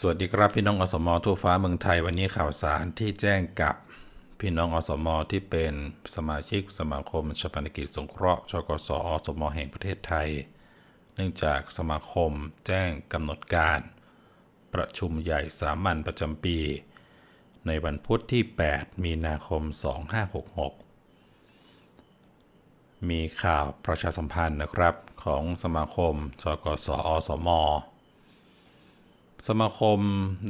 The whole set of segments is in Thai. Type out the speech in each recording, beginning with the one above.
สวัสดีครับพี่น้องอสมทั่วฟ้าเมืองไทยวันนี้ข่าวสารที่แจ้งกับพี่น้องอสมที่เป็นสมาชิกสมาคมชาปนกิจสงเคราะห์ชกสอสมแห่งประเทศไทย เนื่องจากสมาคมแจ้งกำหนดการ ประชุมใหญ่สามัญประจำปี ในวันพุธที่ 8 มีนาคม 2566 มีข่าวประชาสัมพันธ์นะครับของสมาคมชกสอสม สมาคม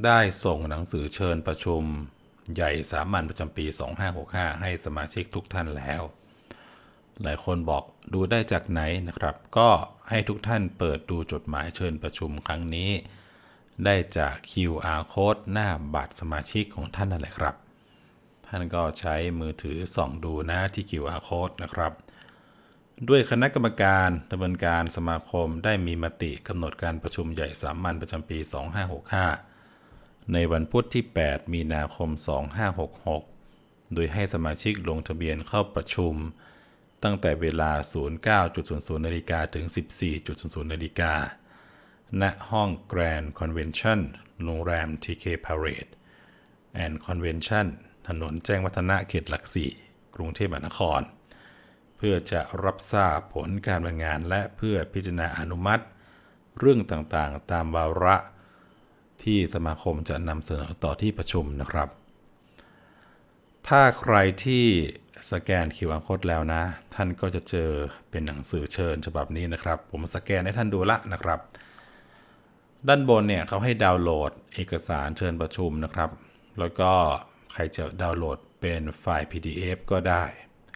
ได้ส่งหนังสือเชิญประชุมใหญ่สามัญประจำปี 2565 ให้สมาชิกทุกท่านแล้ว หลายคนบอกดูได้จากไหนนะครับ ก็ให้ทุกท่านเปิดดูจดหมายเชิญประชุมครั้งนี้ ได้จาก QR code หน้าบัตรสมาชิกของท่านนั่นแหละครับ ท่านก็ใช้มือถือส่องดูหนะที่ QR code นะครับ ด้วยคณะกรรมการดำเนินการสมาคมได้มีมติกำหนดการประชุมใหญ่สามัญประจำปี 2565 ในวันพุธที่ 8 มีนาคม 2566 โดยให้สมาชิกลงทะเบียนเข้าประชุม ตั้งแต่เวลา 09.00 นาฬิกาถึง 14.00 นาฬิกา ณ ห้อง Grand Convention โรงแรม TK Parade and Convention ถนนแจ้งวัฒนะเขตหลักสี่กรุงเทพมหานคร พื่อจะรับทราบผลการดำเนินงาน และเพื่อพิจารณาอนุมัติ เรื่องต่างๆ ตามวาระ ที่สมาคมจะนำเสนอต่อที่ประชุมนะครับ ถ้าใครที่สแกน QR code แล้วนะ ท่านก็จะเจอเป็นหนังสือเชิญฉบับนี้นะครับ ผมสแกนให้ท่านดูละนะครับ ด้านบนเนี่ยเขาให้ดาวน์โหลดเอกสารเชิญประชุมนะครับ แล้วก็ใครจะดาวน์โหลดเป็นไฟล์ PDF ก็ได้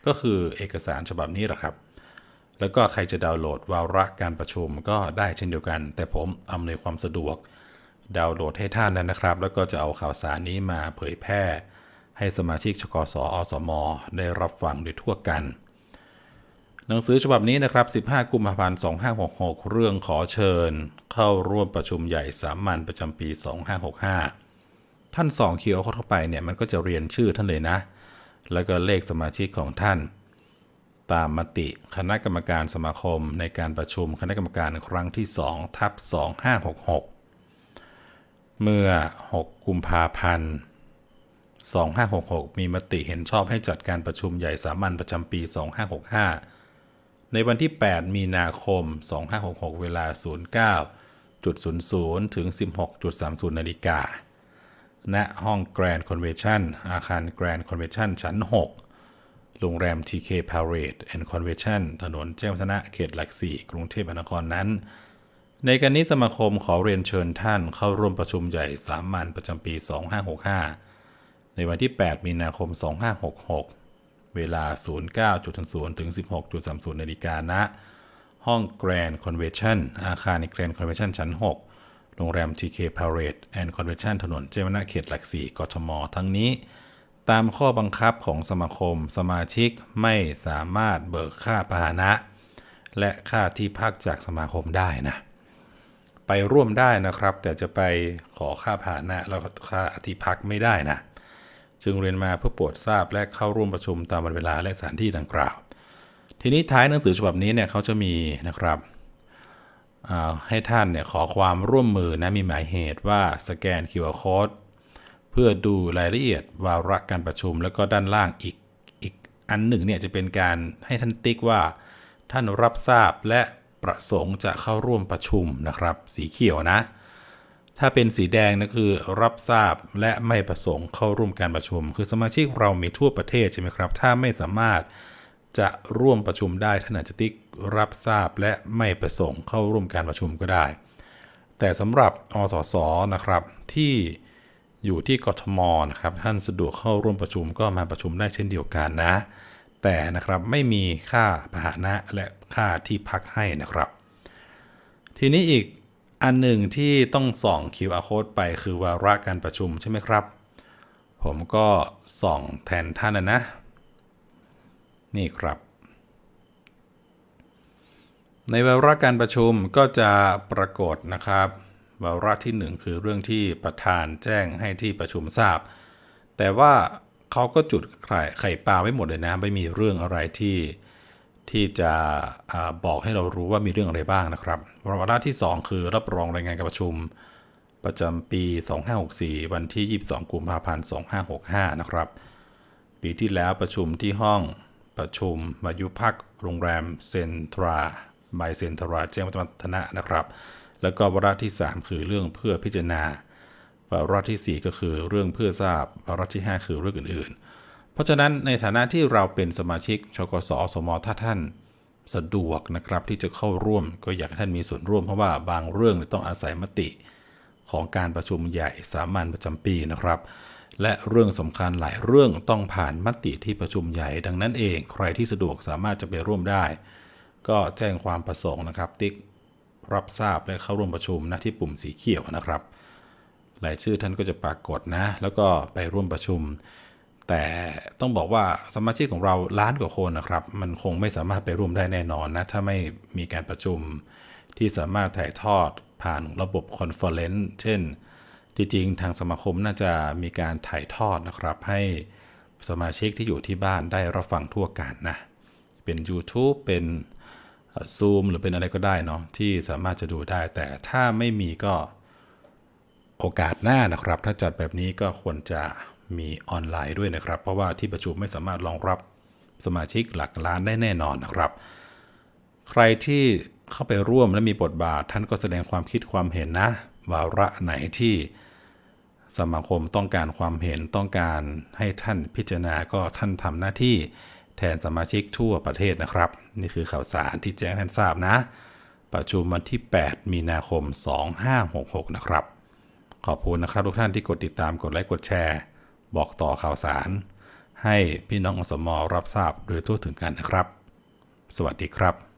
ก็คือเอกสารฉบับนี้แหละครับ แล้วก็ใครจะดาวน์โหลดวาระการประชุมก็ได้เช่นเดียวกัน แต่ผมอำนวยความสะดวกดาวน์โหลดให้ท่านนั้นนะครับ แล้วก็จะเอาข่าวสารนี้มาเผยแพร่ ให้สมาชิกชกสอสม ได้รับฟังโดยทั่วกัน หนังสือฉบับนี้นะครับ 15 กุมภาพันธ์ 2566 เรื่องขอเชิญ เข้าร่วมประชุมใหญ่สามัญประจำปี 2565 ท่านสองเคียวเข้าไปเนี่ยมันก็จะเรียนชื่อท่านเลยนะ แล้วก็เลขสมาชิกของท่าน ตามมติคณะกรรมการสมาคมในการประชุมคณะกรรมการครั้งที่2ทับ2566 เมื่อ 6 กุมภาพันธ์ 2566 มีมติเห็นชอบให้จัดการประชุมใหญ่สามัญประจำปี 2565 ในวันที่ 8 มีนาคม 2566 เวลา 09.00 ถึง 16.30 นาฬิกา ณห้อง Grand Convention อาคาร Grand Convention ชั้น 6 โรงแรม TK Parade and Convention ถนนแจ้งวัฒนะเขตหลักสี่กรุงเทพมหานครนั้น ในการนี้สมาคมขอเรียนเชิญท่านเข้าร่วมประชุมใหญ่สามัญประจำปี 2565 ในวันที่ 8 มีนาคม 2566 เวลา 09.00ถึง16.30นาฬิกาณห้อง Grand Convention อาคาร Grand Convention ชั้น 6 โรงแรม TK Parade and Convention ถนนเจวนาเขตหลักสี่กทม ทั้งนี้ ตามข้อบังคับของสมาคม สมาชิกไม่สามารถเบิกค่าพาหนะ และค่าที่พักจากสมาคมได้นะ ไปร่วมได้นะครับ แต่จะไปขอค่าผ่าหนะแล้วค่าที่พักไม่ได้นะ จึงเรียนมาเพื่อโปรดทราบและเข้าร่วมประชุมตามวันเวลาและสถานที่ดังกล่าว ทีนี้ท้ายหนังสือฉบับนี้เนี่ยเขาจะมีนะครับ ให้ท่านเนี่ยขอความร่วมมือนะมีหมายเหตุว่าสแกน QR Code เพื่อดูรายละเอียดวาระการประชุม แล้วก็ด้านล่างอีกอีกอันหนึ่งเนี่ยจะเป็นการให้ท่านติ๊กว่า ท่านรับทราบและประสงค์จะเข้าร่วมประชุมนะครับ สีเขียวนะ ถ้าเป็นสีแดงนะคือรับทราบและไม่ประสงค์เข้าร่วมการประชุม คือสมาชิกเรามีทั่วประเทศใช่ไหมครับ ถ้าไม่สามารถจะร่วมประชุมได้ท่านอาจจะติ๊ก รับทราบและไม่ประสงค์เข้าร่วมการประชุมก็ได้ แต่สำหรับอสสนะครับที่อยู่ที่กทมนะครับท่านสะดวกเข้าร่วมประชุมก็มาประชุมได้เช่นเดียวกันนะ แต่นะครับไม่มีค่าพาหนะและค่าที่พักให้นะครับ ทีนี้อีกอันหนึ่งที่ต้องส่อง QR code ไปคือวาระการประชุมใช่ไหมครับ ผมก็ส่องแทนท่านนะนะ นี่ครับ ในวาระการประชุมก็จะปรากฏนะครับวาระที่หนึ่งคือเรื่องที่ประธานแจ้งให้ที่ประชุมทราบ แต่ว่าเขาก็จุดไข่ไข่ปลาไว้หมดเลยนะ ไม่มีเรื่องอะไรที่ที่จะอบอกให้เรารู้ว่ามีเรื่องอะไรบ้างนะครับวาระที่ 2 คือรับรองรายงานการประชุมประจำปี 2564 วันที่ 22 กุมภาพันธ์ 2565 นะครับ ปีที่แล้วประชุมที่ห้องประชุมมายุพักโรงแรมเซนทรา บายเซนทราแจ้งวัฒนะนะครับ แล้วก็วาระที่ 3 คือเรื่องเพื่อพิจารณาวาระทีสี่ 4 ก็คือเรื่องเพื่อทราบวาระที่ 5 คือเรื่องอื่น ๆ เพราะฉะนั้นในฐานะที่เราเป็นสมาชิกชกสอสมถ้าท่านสะดวกนะครับที่จะเข้าร่วมก็อยากให้ท่านมีส่วนร่วมเพราะว่าบางเรื่องต้องอาศัยมติของการประชุมใหญ่สามัญประจำปีนะครับ และเรื่องสำคัญหลายเรื่องต้องผ่านมติที่ประชุมใหญ่ ดังนั้นเอง ใครที่สะดวกสามารถจะไปร่วมได้ ก็แจ้งความประสงค์นะครับ ติ๊กรับทราบและเข้าร่วมประชุมนะที่ปุ่มสีเขียวนะครับรายชื่อท่านก็จะปรากฏนะ แล้วก็ไปร่วมประชุม แต่ต้องบอกว่าสมาชิกของเราล้านกว่าคนนะครับ มันคงไม่สามารถไปร่วมได้แน่นอนนะถ้าไม่มีการประชุมที่สามารถถ่ายทอดผ่านระบบคอนเฟอเรนซ์เช่นที่จริงทางสมาคมน่าจะมีการถ่ายทอดนะครับ ให้สมาชิกที่อยู่ที่บ้านได้รับฟังทั่วกันนะ เป็น YouTube เป็น ซูมหรือเป็นอะไรก็ได้เนาะที่สามารถจะดูได้ แต่ถ้าไม่มีก็โอกาสหน้านะครับ ถ้าจัดแบบนี้ก็ควรจะมีออนไลน์ด้วยนะครับ เพราะว่าที่ประชุมไม่สามารถรองรับสมาชิกหลักล้านได้แน่นอนนะครับ ใครที่เข้าไปร่วมและมีบทบาท ท่านก็แสดงความคิดความเห็นนะ วาระไหนที่สมาคมต้องการความเห็นต้องการให้ท่านพิจารณาก็ท่านทำหน้าที่ แทนสมาชิกทั่วประเทศนะครับ นี่คือข่าวสารที่แจ้งท่านทราบนะ ประชุมวันที่ 8 มีนาคม 2566 นะครับ ขอบคุณนะครับทุกท่านที่กดติดตามกดไลค์กดแชร์ บอกต่อข่าวสาร ให้พี่น้องอสมรับทราบโดยทั่วถึงกันนะครับ สวัสดีครับ